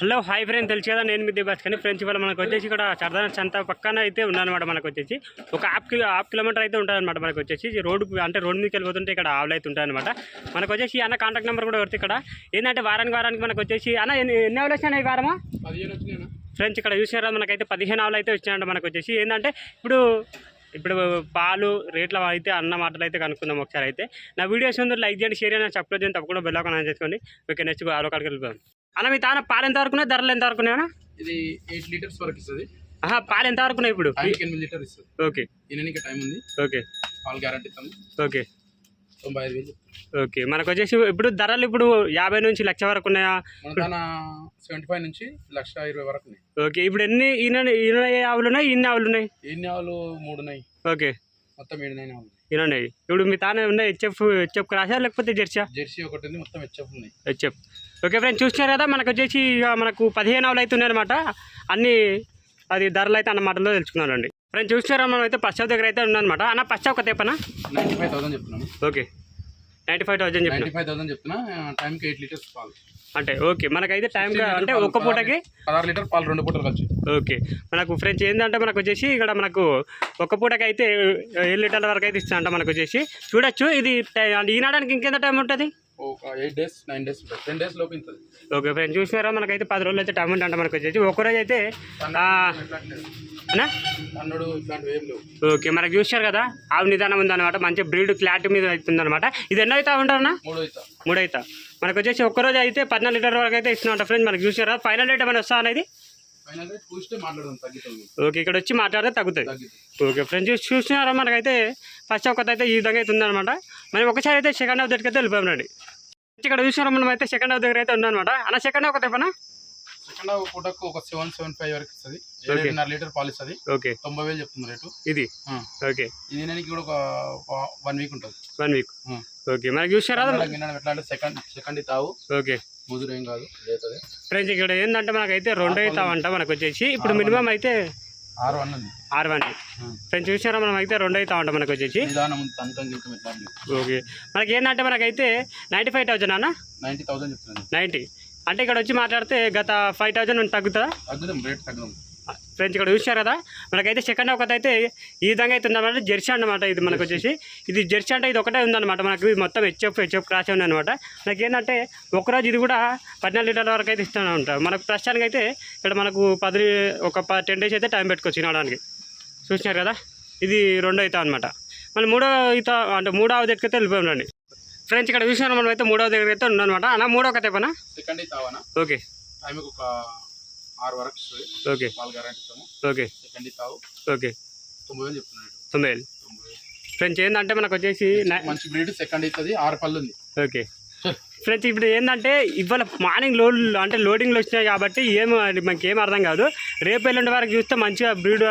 Hello hi friend తెలుసు కదా నేను మీ దిబాస్ కానీ ఫ్రెండ్స్ ఇవాళ మనకు వచ్చేసి ఇక్కడ చర్దాన చంత పక్కన అయితే ఉందన్నమాట మనకు వచ్చేసి. ఒక హాఫ్ కిలో హాఫ్ కిలోమీటర్ అయితే ఉంటుందన్నమాట మనకు వచ్చేసి. రోడ్డు అంటే రోడ్డు మీదకి వెళ్ళిపోతుంటే ఇక్కడ ఆవులు అయితే ఉంటాయన్నమాట. మనకు వచ్చేసి అన్న కాంటాక్ట్ నెంబర్ కూడా వస్తుంది ఇక్కడ. ఏంటంటే వారానికి వారానికి మనకు వచ్చేసి అన్న ఎన్ని ఎన్ని ఆవులు వచ్చినాయి ఈ వారమా? ఫ్రెండ్స్ ఇక్కడ చూసినారా మనకైతే పదిహేను ఆవులు అయితే వచ్చినాయంట మనకు వచ్చేసి. ఏంటంటే ఇప్పుడు ఇప్పుడు పాలు రేట్ల అయితే అన్న మాటలు అయితే కనుక్కుందాం ఒకసారి అయితే. నా వీడియోస్ ఉంది లైక్ చేయండి షేర్ చేయండి సబ్స్క్రైబ్ చేయండి తప్పకుండా బెల్ ఆన్ చేసుకోండి. ఓకే నెక్స్ట్ ఆలో కాడికి వెళ్ళిపోదాం. అన్న మీ తాన పాలు ఎంత వరకు ఉన్నాయి ధరలు ఎంత వరకు ఉన్నాయన్నా ఇది ఎయిట్ లీటర్స్ వరకు ఇస్తుంది. ఆహా పాలు ఎంత వరకు ఇప్పుడు? టైంకి ఎనిమిది లీటర్ ఇస్తుంది. ఓకే. ఈయనకి టైం ఉంది. ఓకే. పాలు గ్యారంటీ ఇస్తాము ఓకే. తొంభై ఐదు వేలు ఓకే. మనకు వచ్చేసి ఇప్పుడు ధరలు ఇప్పుడు యాభై నుంచి లక్ష వరకు ఉన్నాయా? సెవెంటీ ఫైవ్ నుంచి లక్ష ఇరవై వరకు ఉన్నాయి. ఓకే. ఇప్పుడు ఎన్ని ఈయన ఆవులు ఉన్నాయి? ఇన్ని ఆవులు ఉన్నాయి? ఎన్ని ఆవులు మూడు ఉన్నాయి. ఓకే. మొత్తం ఏడు నైన్ ఆవులు ఉన్నాయి ఇప్పుడు మీ తానే ఉన్నాయి హెచ్ఎఫ్ హెచ్ఎఫ్ క్రాసా లేకపోతే జెర్సా జెర్సీ ఒకటి ఉంది. మొత్తం హెచ్ఎఫ్ ఉన్నాయి హెచ్ఎఫ్. ఓకే ఫ్రెండ్స్ చూస్తున్నారు కదా మనకు వచ్చేసి ఇక మనకు పదిహేను ఆవులు అయితే ఉన్నాయన్నమాట. అన్ని అది ధరలు అయితే అన్న మాటలో తెలుసుకున్నానండి. ఫ్రెండ్స్ చూస్తున్నారా మనం అయితే పశ్చాప్ దగ్గర అయితే ఉన్నానమాట అన్న పశ్చాప్ ఒక తెప్పనా నైంటీ ఫైవ్ థౌసండ్ చెప్తున్నాము ఓకే. నైంటీ ఫైవ్ థౌసండ్ చెప్పిన? నైంటీ ఫైవ్ థౌసండ్ చెప్తున్నా. టైంకి ఎయిట్ లీటర్స్ పాలు. అంటే ఓకే. మనకైతే టైం అంటే ఒక్క పూటకి పదహారు లీటర్ పాలు రెండు పూటలు కలిసి. ఓకే. మనకు ఫ్రెండ్స్ ఏంటంటే మనకు వచ్చేసి ఇక్కడ మనకు ఒక పూటకి అయితే ఏడు లీటర్ల వరకు అయితే ఇస్తానంట మనకు వచ్చేసి. చూడొచ్చు ఇది అంటే ఈనాడానికి ఇంకెంత టైం ఉంటుంది? ఒక ఎయిట్ డేస్ నైన్ డేస్ ఉంటుంది టెన్ డేస్ లోపు ఓకే ఫ్రెండ్స్ చూసినారా? మనకైతే పది రోజులు అయితే టైం ఉంటుంది మనకు వచ్చేసి. ఒక్కరోజు అయితే ఆ, అన్నా? అన్నుడు ఇట్లాంటివి ఏం లేవు. ఓకే మనకు చూసారు కదా? ఆవు నిదానం ఉందన్నమాట. మంచి బ్రీడ్ క్లారిటీ మీద అవుతుందన్నమాట ఇది ఎన్నో అయితే ఉంటారన్నా మూడు అవుతా మూడు అయితే. మనకు వచ్చేసి ఒక్కరోజు అయితే పద్నాలుగు లీటర్ వరకు అయితే ఇస్తున్నాం ఫ్రెండ్స్ మనకు చూసారా ఫైనల్ రేట్ ఏమైనా వస్తా అనేది? ఓకే ఇక్కడ వచ్చి మాట్లాడితే తగ్గుతుంది. ఓకే ఫ్రెండ్స్ చూసినారా? మనకైతే ఫస్ట్ ఒకటి అయితే ఈ విధంగా అయితే ఉందన్నమాట. మనం ఒకసారి అయితే సెకండ్ హాఫ్ దగ్గరికి అయితే వెళ్ళిపోయాం రండి. ఇక్కడ చూసినారా మనం అయితే సెకండ్ హాఫ్ దగ్గర అయితే ఉందన్నమాట అన్న సెకండ్ హాఫ్ ఒక తెప్పనా? సెకండ్ హాఫ్ పూటకు ఒక సెవెన్ సెవెన్ ఫైవ్ వరకు ఇస్తుంది. ఏడున్నర లీటర్ పాలు ఇస్తుంది. ఓకే. తొంభై వేలు చెప్తుంది రేటు. ఇది. ఓకే. ఇది నెలకి కూడా ఒక వన్ వీక్ ఉంటుంది. One week. ఓకే. మనకి చూసారా ఎట్లా అంటే సెకండ్ సెకండ్ తావు. ఓకే. ముదురు ఏం కాదు ఫ్రెండ్స్ ఇక్కడ ఏంటంటే మనకైతే రెండు అవుతామంట మనకు వచ్చేసి. ఇప్పుడు మినిమం అయితే ఆరు వన్ ఆరు వన్ ఫ్రెండ్స్ చూసారా మనం అయితే రెండు అవుతామంట మనకు వచ్చేసి? ఓకే. మనకి ఏంటంటే మనకైతే నైంటీ ఫైవ్ థౌజండ్ అన్న? Ninety thousand ninety. అంటే ఇక్కడ వచ్చి మాట్లాడితే గత ఫైవ్ థౌజండ్ తగ్గుతుందా? తగ్గుదాం రేట్ తగ్గుదాం. ఫ్రెండ్స్ ఇక్కడ చూశారు కదా? మనకైతే సెకండ్ ఒకటి అయితే ఈ విధంగా అయితే ఉందన్నమాట. జెర్సీ అన్నమాట ఇది మనకు వచ్చేసి. ఇది జెర్సీ అంటే ఇది ఒకటే ఉందన్నమాట. మనకు ఇది మొత్తం హెచ్ఎఫ్ హెచ్ఎఫ్ క్రాస్ ఉందన్నమాట. మనకి ఏంటంటే ఒకరోజు ఇది కూడా పద్నాలుగు లీటర్ల వరకు అయితే ఇస్తూనే ఉంటారు మనకు ప్రస్తుతానికి అయితే ఇక్కడ మనకు పది ఒక టెన్ డేస్ అయితే టైం పెట్టుకోవచ్చు తినడానికి. చూసినారు కదా? ఇది రెండో అవుతా అనమాట మళ్ళీ మూడో ఈత అంటే మూడవ దగ్గరికి అయితే వెళ్ళిపోయాం రండి. ఫ్రెండ్స్ ఇక్కడ చూసినారు మనం అయితే మూడవ దగ్గర అయితే ఉందన్నమాట అన్న మూడో సెకండ్ తావనా ఓకే. ఒక ఆరు వరకు ఓకే. పాలు గ్యారంటీ ఇస్తాము ఓకే. సెకండ్ తావు ఓకే. తొంభై వేలు చెప్తున్నాడు. వేలు. ఫ్రెండ్స్ ఏంటంటే మనకు వచ్చేసి మంచి బ్రీడ్ సెకండ్ అవుతుంది ఆరు పళ్ళు ఉంది. ఓకే. ఫ్రెండ్స్ ఇప్పుడు ఏంటంటే ఇవాళ మార్నింగ్ లోడ్ అంటే లోడింగ్లు వచ్చినాయి కాబట్టి ఏం మనకి ఏం అర్థం కాదు. రేపు ఎల్లుండి వరకు చూస్తే మంచిగా బ్రీడ్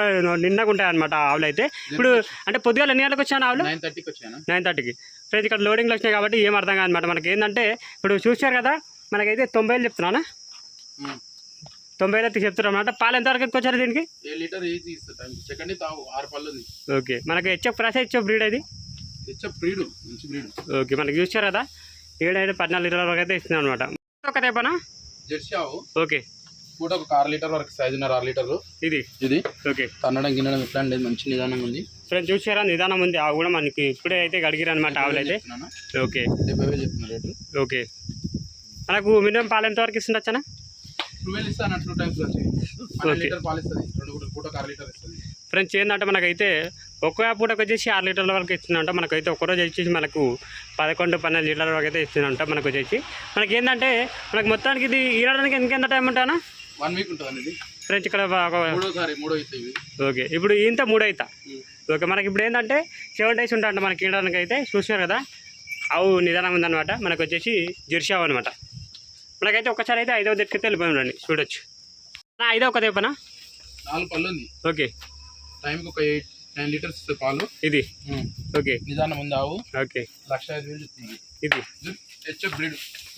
నిన్నగా ఉంటాయి అనమాట ఆవులు అయితే. ఇప్పుడు అంటే పొద్దుగాల ఎన్ని గంటలకు వచ్చాను ఆవులు? నైన్ థర్టీకి వచ్చాను నైన్ థర్టీకి. ఫ్రెండ్స్ ఇక్కడ లోడింగ్లు వచ్చినాయి కాబట్టి ఏం అర్థం కాదనమాట మనకి ఏంటంటే ఇప్పుడు చూశారు కదా మనకైతే తొంభై వేలు చెప్తున్నానా? తొంభై అయితే చెప్తున్నాం అనమాట పాలు ఎంతవరకు ఎక్కువ వచ్చారు దీనికి? లీటర్ సెకండ్ తావు ఆరు పళ్ళు ఓకే. మనకి హెచ్ఎఫ్ ప్రాసెస్ హెచ్ఎఫ్ బ్రీడ్ అది? తెచ్చ బ్రీడ్ మంచి బ్రీడ్. ఓకే. మనకి చూశారు కదా ఏడైతే పద్నాలుగు లీటర్ల వరకు అయితే ఇస్తున్నాం అనమాట ఒక తెప్పనా జెర్సీ ఆవు. ఓకే. కూడా ఒక ఆరు లీటర్ వరకు ఐదున్నర ఆరు లీటర్లు. ఇది? ఇది. ఓకే. తన్నడం గిన్నడం ఎట్లా లేదు మంచి నిదానంగా ఉంది. ఫ్రెండ్స్ చూసారా నిదానం ఉంది. ఆవు కూడా మనకి ఇప్పుడే అయితే గడిగిరు అనమాట ఆవులు అయితే. ఓకే. డెబ్బై వేలు చెప్తున్నా రేటు. ఓకే. మనకు మినిమం పాలు ఎంత వరకు ఇస్తుండొచ్చనా? టూ వేలు ఇస్తాను టూ టైమ్స్ వచ్చి. పన్నెండు Okay. లీటర్ పాలు ఇస్తుంది. రెండు పూట పూట ఒక అర లీటర్ ఇస్తుంది. ఫ్రెండ్స్ ఏంటంటే మనకైతే ఒక్క పూటకు వచ్చేసి ఆరు లీటర్ల వరకు ఇస్తుందంట. మనకైతే ఒక్కరోజు వచ్చేసి మనకు పదకొండు పన్నెండు లీటర్ల వరకు అయితే ఇస్తుందంట మనకు వచ్చేసి. మనకి ఏంటంటే మనకు మొత్తానికి ఇది ఈయడానికి ఇంకెంత టైం ఉంటానా వన్ వీక్ ఉంటుంది ఇది. ఫ్రెండ్స్ ఇక్కడ ఓకే. ఇప్పుడు ఇంత మూడు అవుతా ఓకే. మనకి ఇప్పుడు ఏంటంటే సెవెన్ డేస్ ఉంటాయంట మనకి ఈయడానికి అయితే చూసారు కదా? ఆవు నిదానం ఉందన్నమాట. మనకు వచ్చేసి జెర్సీ ఆవు అనమాట మనకైతే ఒక్కసారి అయితే ఐదవ దగ్గరికి వెళ్ళిపోయాం రండి చూడొచ్చు ఐదవ ఒక తెప్పనా నాలుగు పళ్ళు ఉంది ఓకే. టైంకి ఒక ఎయిట్ నైన్ లీటర్స్ పాలు. ఇది? ఓకే. నిదానం ఉంది ఆవు. ఓకే. లక్ష ఐదు వేలు చెప్తుంది. ఇది? HF breed.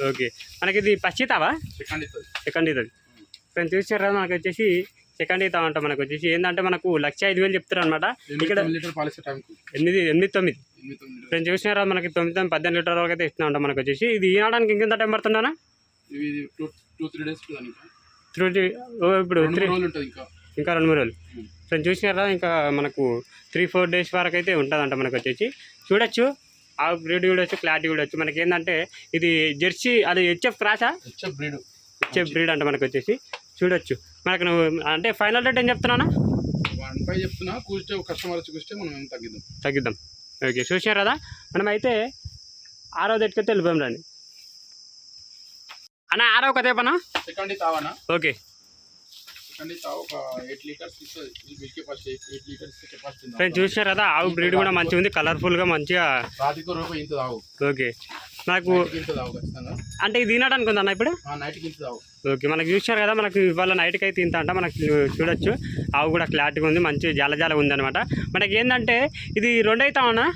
ఓకే. మనకి ఇది పచ్చితావా? సెకండ్ ఇస్తుంది సెకండ్ ఇది ఫ్రెండ్స్ చూసారు కదా మనకు వచ్చేసి సెకండ్ ఇతా అంట మనకు వచ్చేసి ఏంటంటే మనకు లక్ష ఐదు వేలు చెప్తారు అనమాట ఇక్కడ ఎనిమిది ఎనిమిది తొమ్మిది. ఫ్రెండ్స్ చూసినారా మనకి తొమ్మిది తొమ్మిది పద్దెనిమిది లీటర్ వరకు అయితే ఇస్తున్నా ఉంటాం మనకు వచ్చేసి ఇది ఈనడానికి ఇంకెంత టైం పడుతుందా ఇవి two two three days through ఇప్పుడు రెండు త్రీ. మూడు రోజులు ఉంటుంది ఇంకా. ఇంకా రెండు మూడు రోజులు. ఫ్రెండ్స్ చూసినారా ఇంకా మనకు త్రీ ఫోర్ డేస్ వరకు అయితే ఉంటుందంట మనకు వచ్చేసి. చూడొచ్చు ఆ బ్రీడ్ చూడొచ్చు క్లారిటీ చూడొచ్చు మనకి ఏంటంటే ఇది జెర్సీ అది HF క్రాసా? HF breed. HF breed అంట మనకు వచ్చేసి. చూడొచ్చు. మనకు నువ్వు అంటే ఫైనల్ రేట్ ఏం చెప్తున్నానా వన్ ఫైవ్ చెప్తున్నా కూర్చో కస్టమర్ వచ్చి కూర్చో మనం తగ్గిద్దాం. తగ్గిద్దాం. ఓకే చూసినారు కదా? మనం అయితే ఆరో దగ్గరికి వెళ్ళిపోయాం రండి. అన్న ఆరో కదే పనా సెకండ్ తావనా? ఓకే. సెకండ్ తావ ఒక eight litres milk eight litres capacity friends చూసినారు కదా ఆవు బ్రీడ్ కూడా మంచిగా ఉంది కలర్ఫుల్గా మంచిగా. రూపాయి ఇంత తావు. ఓకే. నాకు అంటే ఇది తినడానికి ఉందన్న ఇప్పుడు? ఆ నైట్కి ఇంత తావు. ఓకే మనకి చూసారు కదా మనకి ఇవాళ నైట్కి అయితే ఇంత అంట మనకి చూడొచ్చు. ఆవు కూడా క్లారిటీగా ఉంది మంచి జాల జాల ఉంది అనమాట మనకి ఏంటంటే ఇది రెండు అవుతామన్నా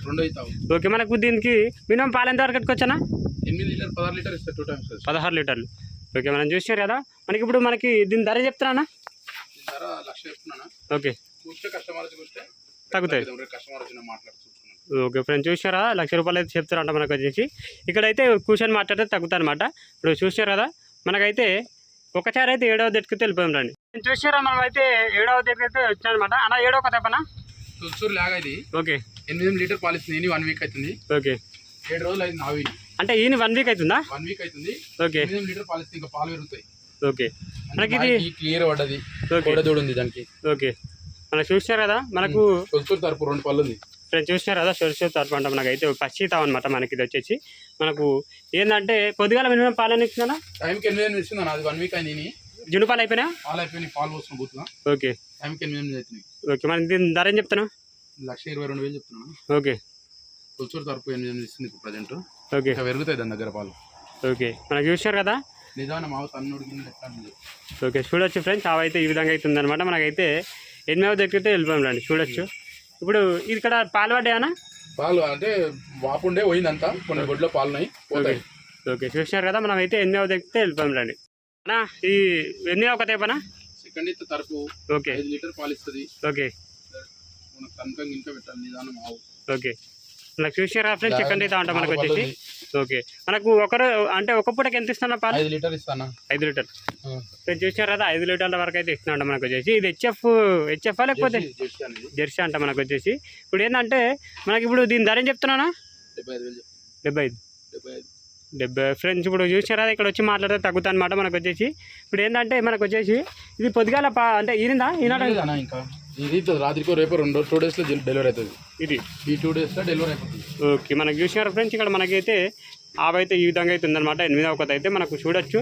ఓకే మనకు దీనికి మినిమం పాలు ఎంత వరకు ఎట్టుకొచ్చానా లీటర్? పదహారు లీటర్ ఇస్తారు టూ టైమ్స్ పదహారు లీటర్లు. ఓకే మనం చూసారు కదా? మనకి ఇప్పుడు మనకి దీని ధర లక్ష చెప్తున్నానా? ఓకే. కూర్చో కూర్చో తగ్గుతాయి. కస్టమర్ వచ్చిన మాట్లాడుతున్నాను ఓకే ఫ్రెండ్స్ చూసారా లక్ష రూపాయలు అయితే చెప్తారంట మనకు వచ్చేసి. ఇక్కడైతే కూర్చొని మాట్లాడితే తగ్గుతాయి అనమాట ఇప్పుడు చూసారు కదా? మనకైతే ఒకసారి అయితే ఏడవ దగ్గరికి వెళ్ళిపోయాం రండి. చూసారా మనం అయితే ఏడవ దగ్గరికి అయితే వచ్చానమాట అన్న ఏడవ కథ పనా తులసూరు లాగా ఇది. ఓకే. ఎనిమిది లీటర్ పాలిస్తుంది వన్ వీక్ అవుతుంది. ఓకే. ఏడు రోజులు అయింది నావి అంటే ఈయన వన్ వీక్ అవుతుందా? వన్ వీక్ అవుతుంది. ఓకే లీటర్ పాలిస్తుంది ఇంకా పాలు పెరుగుతాయి. ఓకే మనకి ఇది క్లియర్ పడ్డది. కోడదూడు ఉంది దానికి. ఓకే మనం చూసారు కదా మనకు తరపు రెండు పళ్ళు ఉంది ఫ్రెండ్స్ చూసినారు కదా సొరస తరపు అంటే మనకైతే పచ్చితాం అనమాట మనకి ఇది వచ్చేసి. మనకు ఏంటంటే పొద్దుగాల మినిమం పాలని ఇచ్చినా టైంకి ఎనిమిది ఎనిమిది ఇస్తుంది అది వన్ వీక్ అయింది జును పాలు అయిపోయినా పాలు అయిపోయినాయి పాలు పోసిన బూతున్నా ఓకే టైంకి ఎనిమిది ఎనిమిది అవుతున్నాయి. ఓకే మనం దీని ధర ఏం చెప్తాను లక్ష ఇరవై రెండు వేలు చెప్తున్నాను. ఓకే తులసూరు తరపు ఎనిమిది ఎనిమిది ఇస్తుంది ఇప్పుడు ప్రజెంట్ ఓకే. పెరుగుతాయి దాని దగ్గర పాలు. ఓకే. మనకు చూసారు కదా? మావ ఉంది ఓకే. చూడొచ్చు ఫ్రెండ్స్ అవైతే ఈ విధంగా అయితే ఉందన్నమాట మనకైతే ఎనిమిదవ దగ్గరికి వెళ్ళిపోయాం రండి చూడొచ్చు. ఇప్పుడు ఇది ఇక్కడ పాలు పడ్డాయనా? పాలు అంటే వాపుండే పోయిందంతా కొన్ని గొడ్లో పాలు ఉన్నాయి పోతాయి. ఓకే. చూసినారు కదా? మనం అయితే ఎనిమిదవ దగ్గరికి వెళ్ళిపోయాం రండి. అన్నా ఈ ఎనిమిదవ కథ చెప్పనా సెకండ్ ఇత్త తరపు ఓకే. ఐదు లీటర్ పాలు ఇస్తుంది. ఓకే. మనకు తనకంగా ఇంకా పెట్టాలి నిదానం ఆవు. ఓకే. మనకు చూసారా ఫ్రెండ్స్ సెకండ్ అయితే అంట మనకు వచ్చేసి. ఓకే. మనకు ఒకరు అంటే ఒక పూటకి ఎంత ఇస్తున్నా పాలు? ఐదు లీటర్ ఇస్తానా ఐదు లీటర్ ఫ్రెండ్స్ చూసారు కదా ఐదు లీటర్ల వరకు అయితే ఇస్తున్నాడు మనకు వచ్చేసి. ఇది హెచ్ఎఫ్ హెచ్ఎఫ్ లేకపోతే? జెర్సీ అంట మనకు వచ్చేసి. ఇప్పుడు ఏంటంటే మనకి ఇప్పుడు దీని ధర ఏం చెప్తున్నానా? డెబ్బై ఐదు. డెబ్బై ఫ్రెండ్స్ ఇప్పుడు చూసారా ఇక్కడ వచ్చి మాట్లాడితే తగ్గుతా అనమాట మనకు వచ్చేసి. ఇప్పుడు ఏంటంటే మనకు వచ్చేసి ఇది పొద్దుగాల పా అంటే ఈనిందా? ఈనాడు? ఇంకా. ఇది రాత్రికో రేపు రెండు టూ డేస్లో డెలివరీ అవుతుంది. ఇది? ఈ టూ డేస్లో డెలివరీ అయిపోతుంది. ఓకే మనకు చూసినారు ఫ్రెండ్స్ ఇక్కడ మనకైతే ఆవైతే ఈ విధంగా అయితే ఉందన్నమాట. ఎనిమిదవ ఒకటి అయితే మనకు చూడొచ్చు.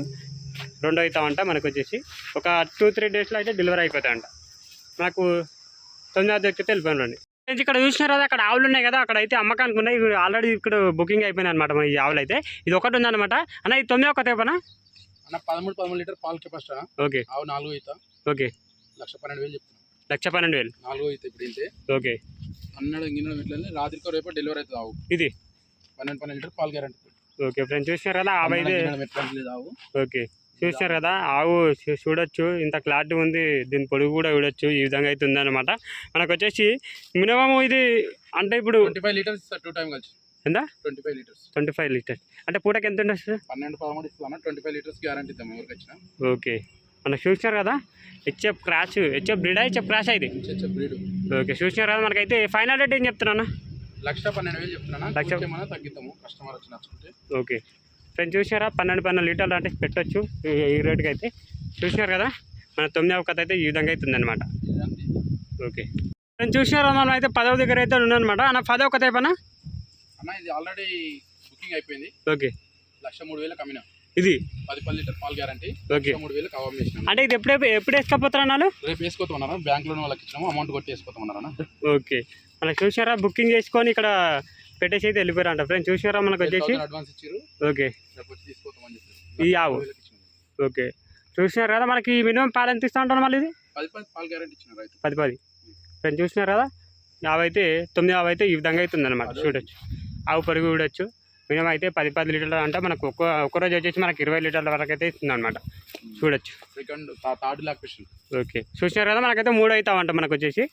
రెండో అవుతామంట మనకు వచ్చేసి. ఒక టూ త్రీ డేస్లో అయితే డెలివరీ అయిపోతాయంట. మనకు తొమ్మిదవ దగ్గరికి వెళ్ళిపోయాను ఫ్రెండ్స్ ఇక్కడ చూసినారు? కదా అక్కడ ఆవులు ఉన్నాయి కదా అక్కడ అయితే అమ్మకానికి ఉన్నాయి. ఇవి ఆల్రెడీ ఇక్కడ బుకింగ్ అయిపోయింది అనమాట ఈ ఆవులు అయితే. ఇది ఒకటి ఉందన్నమాట. అన్న ఇది తొమ్మిదవ ఒకటి పనా అన్న పదమూడు పదమూడు లీటర్ పాలు కెపాసిటీ ఓకే. ఆవు నాలుగు అవుతా ఓకే. లక్ష పన్నెండు వేలు చెప్తున్నాను లక్ష పన్నెండు వేలు. నాలుగు అవుతాయి ఇప్పుడు ఇంతే. ఓకే. అన్నాడు ఇంగినాడు ఇట్లా రాత్రికో రేపు డెలివరీ అవుతుంది ఆవు ఇది? పన్నెండు పన్నెండు లీటర్ పాలు గ్యారంటీ ఓకే ఫ్రెండ్స్ చూసినారు కదా ఆవు అయితే ఆవు ఓకే చూసారు కదా ఆవు చూడొచ్చు ఇంత క్లారిటీ ఉంది దీని పొడుగు కూడా చూడొచ్చు ఈ విధంగా అయితే ఉందన్నమాట. మనకు వచ్చేసి మినిమం ఇది అంటే ఇప్పుడు twenty five litres two time కలిసి. ఎంత? Twenty five litres. Twenty five litres. అంటే పూటకి ఎంత ఉండొచ్చు? పన్నెండు పదమూడు ఇస్తాను ట్వంటీ ఫైవ్ లీటర్స్ గ్యారంటీ ఇద్దాం ఎవరికి వచ్చినా. ఓకే. మనకు చూసినారు కదా? హెచ్ఎఫ్ క్రాష్ హెచ్ఎఫ్ బ్రిడా హెచ్ఎఫ్ క్రాష్ బ్రీడ్ ఓకే చూసినారు కదా మనకైతే. ఫైనల్ రేట్ ఏం చెప్తున్నాను లక్ష పన్నెండు వేలు చెప్తున్నా లక్ష- తగ్గిద్దాము కస్టమర్ వచ్చి నచ్చుకుంటే ఓకే ఫ్రెండ్స్ చూసారా పన్నెండు పన్నెండు లీటర్లు అంటే పెట్టొచ్చు ఈ- రేటుకి అయితే. చూసినారు కదా? మన తొమ్మిది అవకత అయితే ఈ విధంగా అయితే ఉందన్నమాట. ఇదంతే. ఓకే ఫ్రెండ్స్ చూసినారా? మనం అయితే పదవ దగ్గర అయితే ఉన్నానమాట అన్న పదవ కథ అయిపోయినా అన్న ఇది ఆల్రెడీ బుకింగ్ అయిపోయింది. ఓకే లక్ష మూడు వేలకు అమ్మిన ఇది? పది పది లీటర్ పాలు గ్యారంటీ. ఓకే. మూడు వేలకు అవ్వం వేసినాం అంటే ఇది ఎప్పుడే ఎప్పుడు వేసుకపోతారా నాలు రేపు వేసుకోతున్నారా? బ్యాంక్లోనే వాళ్ళకి ఇచ్చినాము అమౌంట్ కొట్టి వేసుకోతామన్నారా ఓకే. మనకు చూసారా బుకింగ్ చేసుకొని ఇక్కడ పెట్టేసి అయితే వెళ్ళిపోయారంట ఫ్రెండ్స్. చూసారా మనకు వచ్చేసి? అడ్వాన్స్ ఇచ్చారు ఓకే. ఈ ఆవు. ఓకే. చూసినారు కదా? మనకి మినిమం పాలు ఎంత ఇస్తా ఉంటాను మళ్ళీ ఇది? పది పది పాలు గ్యారంటీ ఇచ్చినారు పది పది. ఫ్రెండ్స్ చూసినారు కదా? యాభై అయితే తొమ్మిది యాభై అయితే ఈ విధంగా అయితే ఉందన్నమాట చూడొచ్చు. ఆవు పరుగు చూడొచ్చు. మినిమం అయితే పది పది లీటర్లు అంటే మనకు ఒక్క ఒక్క రోజు వచ్చేసి మనకి ఇరవై లీటర్ల వరకు అయితే ఇస్తుంది అనమాట చూడొచ్చు సెకండ్ థర్డ్ ఓకే. చూసినారు కదా మనకైతే మూడు అవుతామంట మనకు వచ్చేసి.